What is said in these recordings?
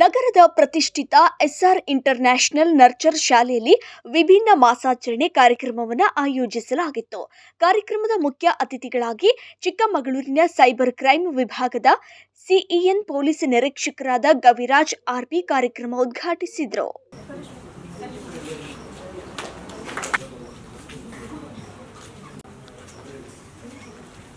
ನಗರದ ಪ್ರತಿಷ್ಠಿತ S R international nurture ಶಾಲೆಯಲ್ಲಿ ವಿಭಿನ್ನ ಮಾಸಾಚರಣೆ ಕಾರ್ಯಕ್ರಮವನ್ನು ಆಯೋಜಿಸಲಾಗಿತ್ತು. ಕಾರ್ಯಕ್ರಮದ ಮುಖ್ಯ ಅತಿಥಿಗಳಾಗಿ ಚಿಕ್ಕಮಗಳೂರಿನ ಸೈಬರ್ ಕ್ರೈಮ್ ವಿಭಾಗದ ಸಿಇಎನ್ ಪೊಲೀಸ್ ನಿರೀಕ್ಷಕರಾದ ಗವಿರಾಜ್ ಆರ್ಬಿ ಕಾರ್ಯಕ್ರಮ ಉದ್ಘಾಟಿಸಿದರು.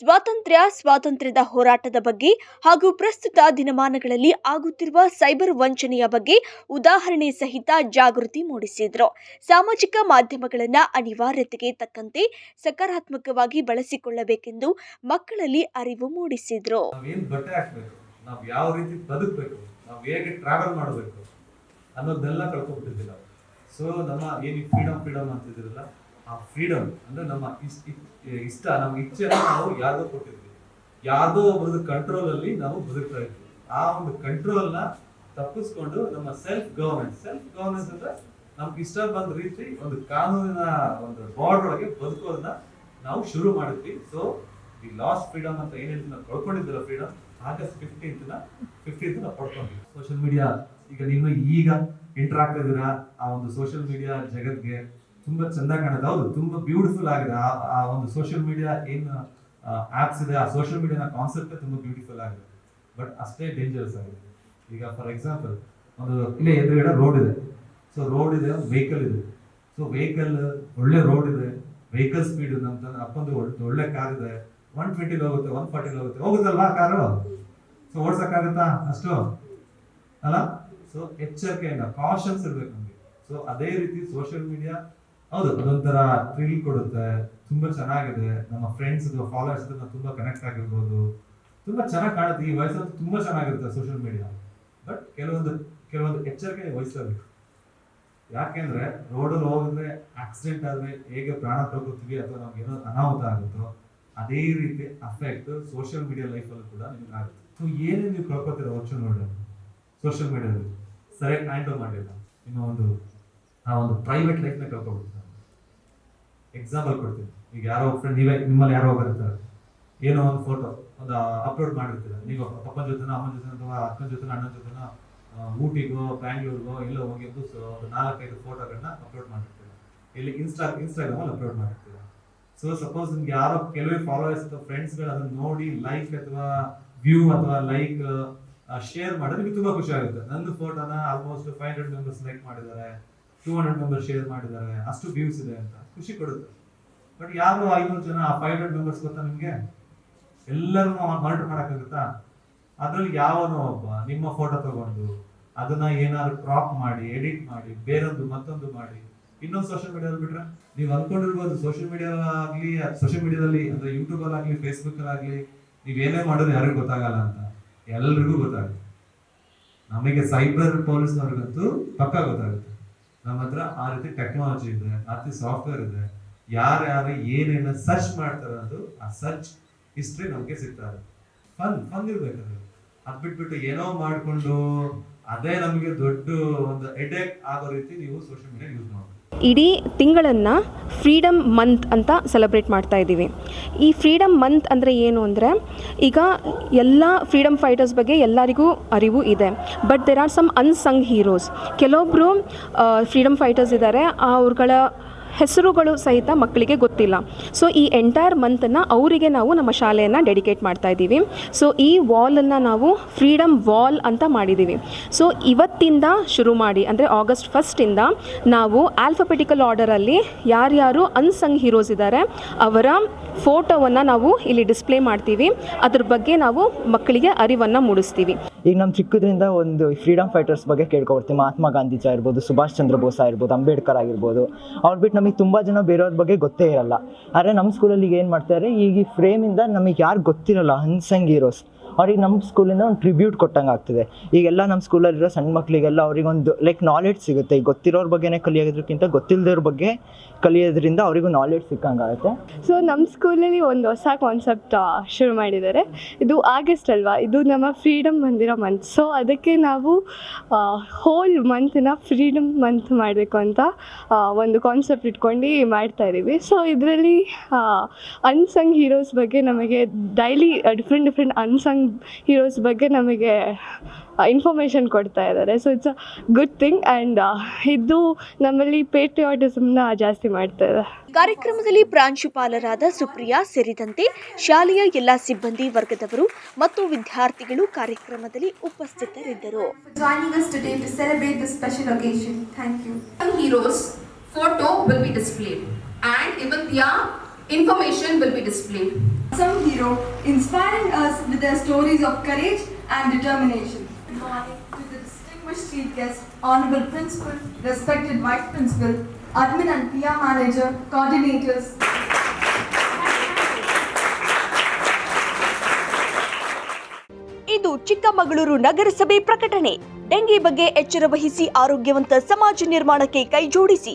ಸ್ವಾತಂತ್ರ್ಯ, ಸ್ವಾತಂತ್ರ್ಯದ ಹೋರಾಟದ ಬಗ್ಗೆ ಹಾಗೂ ಪ್ರಸ್ತುತ ದಿನಮಾನಗಳಲ್ಲಿ ಆಗುತ್ತಿರುವ ಸೈಬರ್ ವಂಚನೆಯ ಬಗ್ಗೆ ಉದಾಹರಣೆ ಸಹಿತ ಜಾಗೃತಿ ಮೂಡಿಸಿದರು. ಸಾಮಾಜಿಕ ಮಾಧ್ಯಮಗಳನ್ನು ಅನಿವಾರ್ಯತೆಗೆ ತಕ್ಕಂತೆ ಸಕಾರಾತ್ಮಕವಾಗಿ ಬಳಸಿಕೊಳ್ಳಬೇಕೆಂದು ಮಕ್ಕಳಲ್ಲಿ ಅರಿವು ಮೂಡಿಸಿದರು. ಅನ್ನೋದನ್ನೆಲ್ಲ ಕಳ್ಕೊಂಡ್ಬಿಟ್ಟಿದ್ವಿ ನಾವು. ಸೊ ನಮ್ಮ ಏನು ಫ್ರೀಡಮ್ ಫ್ರೀಡಮ್ ಅಂತಿದ್ರಲ್ಲ ಆ ಫ್ರೀಡಮ್ ಅಂದ್ರೆ ನಮ್ಮ ಇಷ್ಟ ನಮ್ಮ ಇಚ್ಛೆನ ನಾವು ಯಾರಿಗೋ ಕೊಟ್ಟಿದ್ವಿ. ಯಾರ್ದೋ ಒಬ್ಬರದ್ದು ಕಂಟ್ರೋಲ್ ಅಲ್ಲಿ ನಾವು ಬದುಕ್ತಾ ಇದ್ವಿ. ಆ ಒಂದು ಕಂಟ್ರೋಲ್ನ ತಪ್ಪಿಸ್ಕೊಂಡು ನಮ್ಮ ಸೆಲ್ಫ್ ಗವರ್ನೆನ್ಸ್ ಸೆಲ್ಫ್ ಗವರ್ನೆನ್ಸ್ ಅಂದ್ರೆ ನಮ್ಗೆ ಇಷ್ಟ ಬಂದ ರೀತಿ ಒಂದು ಕಾನೂನಿನ ಒಂದು ಬಾರ್ಡ್ ಒಳಗೆ ಬದುಕೋದನ್ನ ನಾವು ಶುರು ಮಾಡಿದ್ವಿ. ಸೊ ಈ ಲಾಸ್ಟ್ ಫ್ರೀಡಮ್ ಅಂತ ಏನ್ ಹೇಳ್ತೀವಿ ನಾವು ಕಳ್ಕೊಂಡಿದ್ದಿಲ್ಲ ಫ್ರೀಡಮ್ ಆಗಸ್ಟ್ ಫಿಫ್ಟೀನ್ತ್ನ ಫಿಫ್ಟೀನ್ತ್ ನಾವು ಪಡ್ಕೊಂಡ್ವಿ ಸೋಷಿಯಲ್ ಮೀಡಿಯಾ ಈಗ ನೀವು ಈಗ ಇಂಟರ್ ಆಗ್ತಿದ್ದೀರಾ ಆ ಒಂದು ಸೋಷಿಯಲ್ ಮೀಡಿಯಾ ಜಗತ್ಗೆ? ತುಂಬಾ ಚಂದ ಕಾಣುತ್ತೆ. ಹೌದು, ತುಂಬಾ ಬ್ಯೂಟಿಫುಲ್ ಆಗಿದೆ. ಆ ಒಂದು ಸೋಷಿಯಲ್ ಮೀಡಿಯಾ ಏನು ಆಪ್ಸ್ ಇದೆ, ಆ ಸೋಷಿಯಲ್ ಮೀಡಿಯಾನ ಕಾನ್ಸೆಪ್ಟ್ ತುಂಬಾ ಬ್ಯೂಟಿಫುಲ್ ಆಗಿದೆ. ಬಟ್ ಅಷ್ಟೇ ಡೇಂಜರಸ್ ಆಗಿದೆ. ಈಗ ಫಾರ್ ಎಕ್ಸಾಂಪಲ್ ಒಂದು ಇಲ್ಲೇ ಎದುರುಗಡೆ ರೋಡ್ ಇದೆ. ಸೊ ರೋಡ್ ಇದೆ ವೆಹಿಕಲ್ ಇದೆ. ಸೊ ವೆಹಿಕಲ್ ಒಳ್ಳೆ ರೋಡ್ ಇದೆ ವೆಹಿಕಲ್ ಸ್ಪೀಡ್ ನಮ್ಮ ಅಪ್ಪಂದು ಒಳ್ಳೆ- ಒಳ್ಳೆ ಕಾರ್ ಇದೆ. ಒನ್ ಟ್ವೆಂಟಿಲಿ ಹೋಗುತ್ತೆ ಒನ್ ಫಾರ್ಟಿಲಿ ಹೋಗುತ್ತೆ. ಹೋಗುತ್ತಲ್ವಾ ಕಾರು ಸೊ ಓಡ್ಸಕ್ಕಾಗತ್ತಾ ಅಷ್ಟು? ಅಲ್ಲ? ಸೊ ಎಚ್ಚರಿಕೆಯಿಂದ ಕಾಷನ್ಸ್ ಇರಬೇಕು ನಮಗೆ. ಸೊ ಅದೇ ರೀತಿ ಸೋಷಿಯಲ್ ಮೀಡಿಯಾ ಹೌದು ಅದೊಂಥರ ಥ್ರಿಲ್ ಕೊಡುತ್ತೆ, ತುಂಬಾ ಚೆನ್ನಾಗಿದೆ. ನಮ್ಮ ಫ್ರೆಂಡ್ಸ್ ಫಾಲೋವರ್ಸ್ ತುಂಬಾ ಕನೆಕ್ಟ್ ಆಗಿರ್ಬೋದು. ತುಂಬಾ ಚೆನ್ನಾಗಿ ಕಾಣುತ್ತೆ. ಈ ವಯಸ್ಸಲ್ಲಿ ತುಂಬಾ ಚೆನ್ನಾಗಿರುತ್ತೆ ಸೋಷಿಯಲ್ ಮೀಡಿಯಾ ಬಟ್ ಕೆಲವೊಂದು ಕೆಲವೊಂದು ಎಚ್ಚರಿಕೆ ವಹಿಸಬೇಕು ಯಾಕೆಂದ್ರೆ ರೋಡಲ್ಲಿ ಹೋಗಿದ್ರೆ ಆಕ್ಸಿಡೆಂಟ್ ಆದ್ರೆ ಹೇಗೆ ಪ್ರಾಣ ಕಳ್ಕೊತೀವಿ ಅಥವಾ ನಮ್ಗೆ ಏನೋ ಅನಾಹುತ ಆಗುತ್ತೋ, ಅದೇ ರೀತಿ ಅಫೆಕ್ಟ್ ಸೋಷಿಯಲ್ ಮೀಡಿಯಾ ಲೈಫಲ್ಲೂ ಕೂಡ ನಿಮ್ಗೆ ಆಗುತ್ತೆ. ಸೊ ಏನೇ ನೀವು ಕಳ್ಕೊತೀರ ವರ್ಷ ನೋಡಿದ್ರೆ ಸೋಷಿಯಲ್ ಮೀಡಿಯಾದಲ್ಲಿ ಸರಿಯಾಗಿ ಹ್ಯಾಂಡಲ್ ಮಾಡಿಲ್ಲ. ಇನ್ನೂ ಒಂದು ಆ ಒಂದು ಪ್ರೈವೇಟ್ ಲೈಫ್ನ ಕಳ್ಕೊಬಿಡ್ತಾರೆ ಎಕ್ಸಾಂಪಲ್ ಕೊಡ್ತೀನಿ. ಈಗ ಯಾರೋ ಫ್ರೆಂಡ್ ನೀವೇ ನಿಮ್ಮಲ್ಲಿ ಯಾರೋ ಬರುತ್ತಾರೆ ಏನೋ ಒಂದು ಫೋಟೋ ಒಂದು ಅಪ್ಲೋಡ್ ಮಾಡಿರ್ತೀರ? ನೀವು ಪಪ್ಪನ ಜೊತೆನ, ಅಮ್ಮನ ಜೊತೆ ಅಥವಾ ಅಕ್ಕನ ಜೊತೆ ಅಣ್ಣನ ಜೊತೆನ ಊಟಿಗೋ, ಬ್ಯಾಂಗ್ಳೂರ್ಗೋ, ಎಲ್ಲೋ ಹೋಗಿದ್ದು ಒಂದು ನಾಲ್ಕೈದು ಫೋಟೋಗಳನ್ನ ಅಪ್ಲೋಡ್ ಮಾಡಿರ್ತೀರ? ಇಲ್ಲಿ ಇನ್ಸ್ಟಾ ಇನ್ಸ್ಟಾಗ್ರಾಮಲ್ಲಿ ಅಪ್ಲೋಡ್ ಮಾಡಿರ್ತೀರ? ಸೊ ಸಪೋಸ್ ನಿಮ್ಗೆ ಯಾರೋ ಕೆಲವೇ ಫಾಲೋವರ್ಸ್ ಅಥವಾ ಫ್ರೆಂಡ್ಸ್ಗಳು ಅದನ್ನ ನೋಡಿ ಲೈಕ್ ಅಥವಾ ವ್ಯೂ ಅಥವಾ ಲೈಕ್ ಶೇರ್ ಮಾಡಿದ್ರೆ ನಿಮ್ಗೆ ತುಂಬಾ ಖುಷಿ ಆಗುತ್ತೆ. ನನ್ನ ಫೋಟೋನ almost five hundred members like ಮಾಡಿದ್ದಾರೆ. ಟೂ ಹಂಡ್ರೆಡ್ ಮೆಂಬರ್ ಶೇರ್ ಮಾಡಿದ್ದಾರೆ, ಅಷ್ಟು ವ್ಯೂಸ್ ಇದೆ ಅಂತ. ಖುಷಿ ಕೊಡುತ್ತೆ. ಬಟ್ ಯಾರು ಐನೂರು ಜನ ಫೈವ್ ಹಂಡ್ರೆಡ್ ಮೆಂಬರ್ಸ್ ಗೊತ್ತಾ ನಿಮಗೆ? ಎಲ್ಲರೂ ಮರ್ಡರ್ ಮಾಡಕ್ಕಾಗುತ್ತಾ? ಅದ್ರಲ್ಲಿ ಯಾವನೋ ಒಬ್ಬ, ನಿಮ್ಮ ಫೋಟೋ ತಗೊಂಡು ಅದನ್ನ ಏನಾದ್ರು ಕ್ರಾಪ್ ಮಾಡಿ ಎಡಿಟ್ ಮಾಡಿ, ಬೇರೊಂದು, ಮತ್ತೊಂದು ಮಾಡಿ. ಇನ್ನೊಂದು ಸೋಷಿಯಲ್ ಮೀಡಿಯಾದಲ್ಲಿ ಬಿಟ್ರೆ, ನೀವು ಅನ್ಕೊಂಡಿರ್ಬೋದು ಸೋಷಿಯಲ್ ಮೀಡಿಯಾ ಆಗ್ಲಿ ಸೋಷಿಯಲ್ ಮೀಡಿಯಾದಲ್ಲಿ ಅಂದ್ರೆ ಯೂಟ್ಯೂಬ್ ಆಗ್ಲಿ ಫೇಸ್ಬುಕ್ ಆಗ್ಲಿ ನೀವ್ ಏನೇ ಮಾಡೋದು ಯಾರಿಗೂ ಗೊತ್ತಾಗಲ್ಲ ಅಂತ. ಎಲ್ರಿಗೂ ಗೊತ್ತಾಗುತ್ತೆ. ನಮಗೆ ಸೈಬರ್ ಪೊಲೀಸ್ನವ್ರಿಗಂತೂ ಪಕ್ಕ ಗೊತ್ತಾಗುತ್ತೆ. ನಮ್ಮ ಹತ್ರ ಆ ರೀತಿ ಟೆಕ್ನಾಲಜಿ ಇದೆ, ಆ ರೀತಿ ಸಾಫ್ಟ್ವೇರ್ ಇದೆ. ಯಾರ್ಯಾರು ಏನೇನ ಸರ್ಚ್ ಮಾಡ್ತಾರೆ ಅದು ಆ ಸರ್ಚ್ ಹಿಸ್ಟ್ರಿ ನಮಗೆ ಸಿಗ್ತಾರೆ ಫನ್ ಫನ್ ಇರ್ಬೇಕು ಅದು ಅದ್ ಬಿಟ್ಬಿಟ್ಟು ಏನೋ ಮಾಡ್ಕೊಂಡು ಅದೇ ನಮಗೆ ದೊಡ್ಡ ಒಂದು ಎಡೆಕ್ ಆಗೋ ರೀತಿ ನೀವು ಸೋಷಿಯಲ್ ಮೀಡಿಯಾ ಯೂಸ್ ಮಾಡಬೇಕು ಇಡೀ ತಿಂಗಳನ್ನು ಫ್ರೀಡಮ್ ಮಂತ್ ಅಂತ ಸೆಲೆಬ್ರೇಟ್ ಮಾಡ್ತಾ ಇದ್ದೀವಿ. ಈ ಫ್ರೀಡಮ್ ಮಂತ್ ಅಂದರೆ ಏನು ಅಂದರೆ, ಈಗ ಎಲ್ಲ ಫ್ರೀಡಮ್ ಫೈಟರ್ಸ್ ಬಗ್ಗೆ ಎಲ್ಲರಿಗೂ ಅರಿವು ಇದೆ. But there are some unsung heroes ಕೆಲವೊಬ್ಬರು ಫ್ರೀಡಮ್ ಫೈಟರ್ಸ್ ಇದ್ದಾರೆ. ಅವ್ರುಗಳ ಹೆಸರುಗಳು ಸಹಿತ ಮಕ್ಕಳಿಗೆ ಗೊತ್ತಿಲ್ಲ. ಸೊ ಈ ಎಂಟೈರ್ ಮಂತನ್ನು ಅವರಿಗೆ ನಾವು ನಮ್ಮ ಶಾಲೆಯನ್ನು ಡೆಡಿಕೇಟ್ ಮಾಡ್ತಾ ಇದ್ದೀವಿ. ಸೊ ಈ ವಾಲನ್ನು ನಾವು ಫ್ರೀಡಮ್ ವಾಲ್ ಅಂತ ಮಾಡಿದ್ದೀವಿ. ಸೊ ಇವತ್ತಿಂದ ಶುರು ಮಾಡಿ, ಅಂದರೆ ಆಗಸ್ಟ್ ಫಸ್ಟಿಂದ ನಾವು ಆಲ್ಫಪೆಟಿಕಲ್ ಆರ್ಡರಲ್ಲಿ ಯಾರ್ಯಾರು ಅನ್ಸಂಗ್ ಹೀರೋಸ್ ಇದ್ದಾರೆ ಅವರ ಫೋಟೋವನ್ನು ನಾವು ಇಲ್ಲಿ ಡಿಸ್ಪ್ಲೇ ಮಾಡ್ತೀವಿ. ಅದ್ರ ಬಗ್ಗೆ ನಾವು ಮಕ್ಕಳಿಗೆ ಅರಿವನ್ನು ಮೂಡಿಸ್ತೀವಿ. ಈಗ ನಮ್ಮ ಚಿಕ್ಕದ್ರಿಂದ ಒಂದು ಫ್ರೀಡಮ್ ಫೈಟರ್ಸ್ ಬಗ್ಗೆ ಕೇಳ್ಕೊಡ್ತೀವಿ ಮಹಾತ್ಮ ಗಾಂಧೀಜಿ ಆಗಿರ್ಬೋದು, ಸುಭಾಷ್ ಚಂದ್ರ ಬೋಸ್ ಆಗಿರ್ಬೋದು, ಅಂಬೇಡ್ಕರ್ ಆಗಿರ್ಬೋದು. ಅವ್ರು ಬಿಟ್ಟು ನಮಗೆ ತುಂಬ ಜನ ಬೇರೆಯವ್ರ ಬಗ್ಗೆ ಗೊತ್ತೇ ಇರಲ್ಲ. ಆದರೆ ನಮ್ಮ ಸ್ಕೂಲಲ್ಲಿ ಏನು ಮಾಡ್ತಾರೆ ಈಗ ಈ ಫ್ರೇಮಿಂದ ನಮಗೆ ಯಾರು ಗೊತ್ತಿರಲ್ಲ ಅನ್ಸಂಗ್ ಹೀರೋಸ್ ಅವ್ರಿಗೆ ನಮ್ಮ ಸ್ಕೂಲಿಂದ ಒಂದು ಟ್ರಿಬ್ಯೂಟ್ ಕೊಟ್ಟಂಗೆ ಆಗ್ತದೆ. ಈಗೆಲ್ಲ ನಮ್ಮ ಸ್ಕೂಲಲ್ಲಿರೋ ಸಣ್ಣ ಮಕ್ಕಳಿಗೆಲ್ಲ ಅವ್ರಿಗೊಂದು ಲೈಕ್ ನಾಲೆಡ್ಜ್ ಸಿಗುತ್ತೆ. ಈಗ ಗೊತ್ತಿರೋರ ಬಗ್ಗೆನೇ ಕಲಿಯೋದಕ್ಕಿಂತ ಗೊತ್ತಿಲ್ಲದವ್ರ ಬಗ್ಗೆ ಕಲಿಯೋದ್ರಿಂದ ಅವರಿಗೂ ನಾಲೆಡ್ಜ್ ಸಿಕ್ಕಂಗೆ ಆಗುತ್ತೆ. ಸೊ ನಮ್ಮ ಸ್ಕೂಲಲ್ಲಿ ಒಂದು ಹೊಸ ಕಾನ್ಸೆಪ್ಟ್ ಶುರು ಮಾಡಿದ್ದಾರೆ. ಇದು ಆಗಸ್ಟ್ ಅಲ್ವಾ? ಇದು ನಮ್ಮ ಫ್ರೀಡಮ್ ಬಂದಿರೋ ಮಂತ್ ಸೊ ಅದಕ್ಕೆ ನಾವು ಹೋಲ್ ಮಂತನ್ನ ಫ್ರೀಡಮ್ ಮಂತ್ ಮಾಡಬೇಕು ಅಂತ ಒಂದು ಕಾನ್ಸೆಪ್ಟ್ ಇಟ್ಕೊಂಡು ಮಾಡ್ತಾ ಇದ್ದೀವಿ ಸೊ ಇದರಲ್ಲಿ ಅನ್ಸಂಗ್ ಹೀರೋಸ್ ಬಗ್ಗೆ ನಮಗೆ daily different different unsung heroes ಬಗ್ಗೆ ನಮಗೆ ಇನ್ಫಾರ್ಮೇಷನ್ ಕೊಡ್ತಾ ಇದ್ದಾರೆ. So it's a good thing and ಇದು ನಮ್ಮಲ್ಲಿ ಪೇಟ್ರಿಯಾಟಿಸಮ್ನ ಜಾಸ್ತಿ ಮಾಡ್ತಾ ಇದೆ. ಕಾರ್ಯಕ್ರಮದಲ್ಲಿ ಪ್ರಾಂಶುಪಾಲರಾದ ಸುಪ್ರಿಯಾ ಸೇರಿದಂತೆ ಶಾಲೆಯ ಎಲ್ಲ ಸಿಬ್ಬಂದಿ ವರ್ಗದವರು ಮತ್ತು ವಿದ್ಯಾರ್ಥಿಗಳು ಕಾರ್ಯಕ್ರಮದಲ್ಲಿ ಉಪಸ್ಥಿತರಿದ್ದರು. Photo will be displayed. And even their information will be displayed. Some hero inspiring us with their stories of courage and determination. Good morning to the distinguished chief guest, honorable principal, respected vice principal, admin and PR manager, coordinators, ಇದು ಚಿಕ್ಕಮಗಳೂರು ನಗರಸಭೆ ಪ್ರಕಟಣೆ dengue ಬಗ್ಗೆ ಎಚ್ಚರ ವಹಿಸಿ ಆರೋಗ್ಯವಂತ ಸಮಾಜ ನಿರ್ಮಾಣಕ್ಕೆ ಕೈಜೋಡಿಸಿ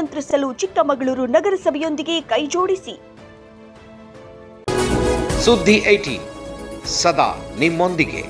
ನಿಯಂತ್ರಿಸಲು ಚಿಕ್ಕಮಗಳೂರು ನಗರಸಭೆಯೊಂದಿಗೆ ಕೈಜೋಡಿಸಿ ಸುದ್ದಿ ಐಟಿ ಸದಾ ನಿಮ್ಮೊಂದಿಗೆ.